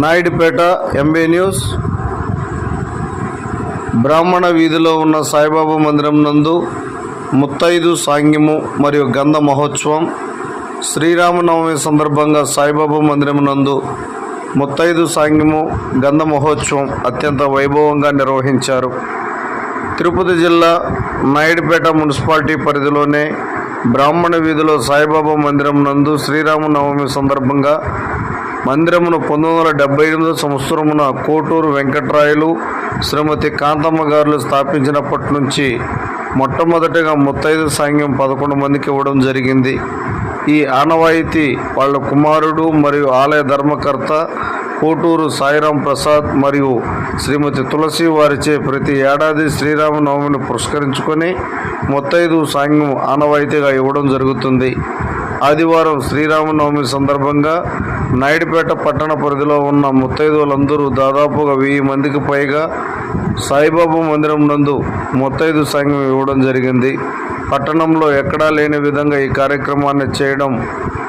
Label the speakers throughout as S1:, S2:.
S1: Naidupeta MB news. బ్రాహ్మణ వీధిలో ఉన్న సాయిబాబా మందిరం నందు ముత్తైదు సాంగ్యము మరియు గంధ మహోత్సవం శ్రీరామనవమి సందర్భంగా సాయిబాబా మందిరం నందు ముత్తైదు సాంగ్యము గంధ మహోత్సవం అత్యంత వైభవంగా నిర్వహించారు. తిరుపతి జిల్లా నాయుడుపేట మున్సిపాలిటీ పరిధిలోనే బ్రాహ్మణ వీధిలో సాయిబాబా మందిరం నందు శ్రీరామనవమి సందర్భంగా మందిరమును పంతొమ్మిది వందల డెబ్బై ఎనిమిదో సంవత్సరమున కోటూరు వెంకట్రాయలు శ్రీమతి కాంతమ్మ గారులు స్థాపించినప్పటి నుంచి మొట్టమొదటిగా ముత్తైదు సాంగ్యం పదకొండు మందికి ఇవ్వడం జరిగింది. ఈ ఆనవాయితీ వాళ్ళ కుమారుడు మరియు ఆలయ ధర్మకర్త కోటూరు సాయిరాం ప్రసాద్ మరియు శ్రీమతి తులసి వారిచే ప్రతి ఏడాది శ్రీరామనవమిని పురస్కరించుకొని ముత్తైదు సాంగ్యం ఆనవాయితీగా ఇవ్వడం జరుగుతుంది. ఆదివారం శ్రీరామనవమి సందర్భంగా నాయుడుపేట పట్టణ పరిధిలో ఉన్న ముత్తైదులందరూ దాదాపుగా వెయ్యి మందికి పైగా సాయిబాబా మందిరం నందు ముత్తైదు సంఘం ఇవ్వడం జరిగింది. పట్టణంలో ఎక్కడా లేని విధంగా ఈ కార్యక్రమాన్ని చేయడం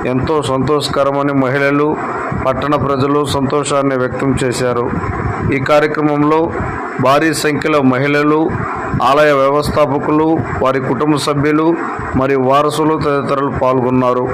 S1: ఎంతో సంతోషకరమని మహిళలు పట్టణ ప్రజలు సంతోషాన్ని వ్యక్తం చేశారు. ఈ కార్యక్రమంలో భారీ సంఖ్యలో మహిళలు ఆలయ వ్యవస్థాపకులు వారి కుటుంబ సభ్యులు మరియు వారసులు తదితరులు పాల్గొన్నారు.